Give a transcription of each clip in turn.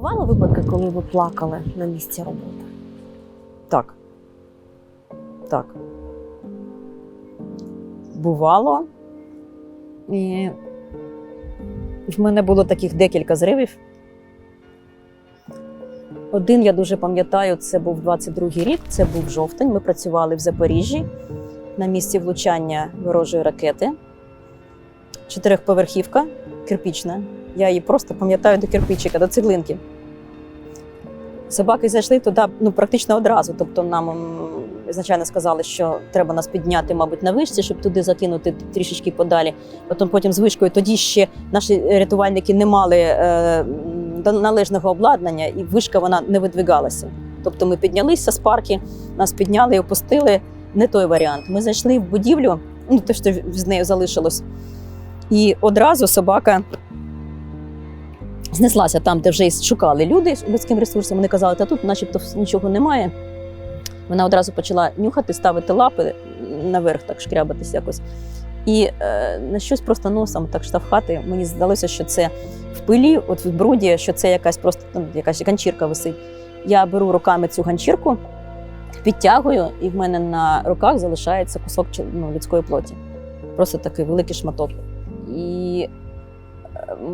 Бували випадки, коли ви плакали на місці роботи? Так. Так. Бувало. І в мене було таких декілька зривів. Один я дуже пам'ятаю, це був 22-й рік, це був жовтень. Ми працювали в Запоріжжі на місці влучання ворожої ракети. Чотирьохповерхівка, кирпічна. Я її просто пам'ятаю до кирпичика, до цеглинки. Собаки зайшли туди ну, практично одразу. Тобто нам ізначально сказали, що треба нас підняти, мабуть, на вишці, щоб туди закинути трішечки подалі. Потім потім з вишкою. Тоді ще наші рятувальники не мали е, належного обладнання, і вишка вона не видвигалася. Тобто ми піднялися з парки, нас підняли і опустили. Не той варіант. Ми зайшли в будівлю, ну те, що з нею залишилось. І одразу собака знеслася там, де вже шукали люди з людським ресурсом. Вони казали, та тут начебто нічого немає. Вона одразу почала нюхати, ставити лапи наверх, так шкрябатись якось. І е, на щось просто носом так штовхати. Мені здалося, що це в пилі, от в бруді, що це якась просто там, якась ганчірка висить. Я беру руками цю ганчірку, підтягую, і в мене на руках залишається кусок ну, людської плоті. Просто такий великий шматок.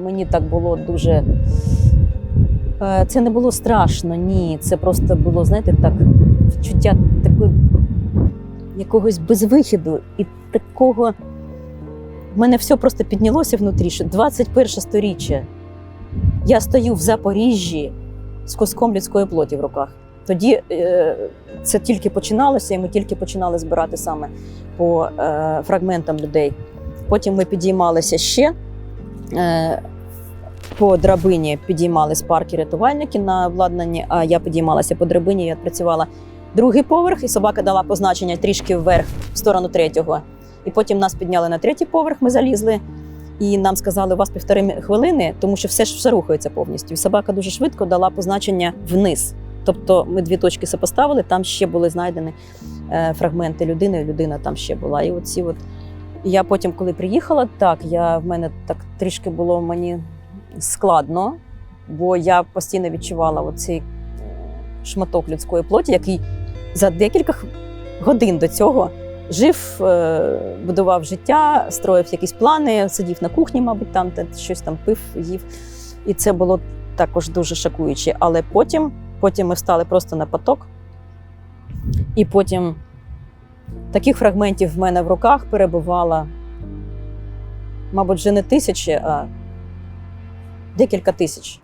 Мені так було дуже. Е, Це не було страшно, ні. Це просто було, знаєте, так, відчуття такої якогось безвихіду і такого. В мене все просто піднялося внутрі, що 21 сторіччя. Я стою в Запоріжжі з куском людської плоті в руках. Тоді е, це тільки починалося, і ми тільки починали збирати саме по е, фрагментам людей. Потім ми підіймалися ще. Е, по драбині підіймали з парки рятувальники на обладнанні, а я підіймалася по драбині, я працювала другий поверх, і собака дала позначення трішки вверх в сторону третього. І потім нас підняли на третій поверх, ми залізли. І нам сказали, у вас півтори хвилини, тому що все ж все рухається повністю. І собака дуже швидко дала позначення вниз. Тобто ми дві точки сопоставили, там ще були знайдені е, фрагменти людини, людина там ще була. І оці от. Я потім, коли приїхала, так, я, в мене так трішки було мені складно, бо я постійно відчувала оцей шматок людської плоті, який за декілька годин до цього жив, е, будував життя, строїв якісь плани, сидів на кухні, мабуть, там та щось там пив, їв. І це було також дуже шокуюче. Але потім, потім ми встали просто на поток, і потім таких фрагментів в мене в руках перебувало, мабуть, вже не тисячі, а декілька тисяч.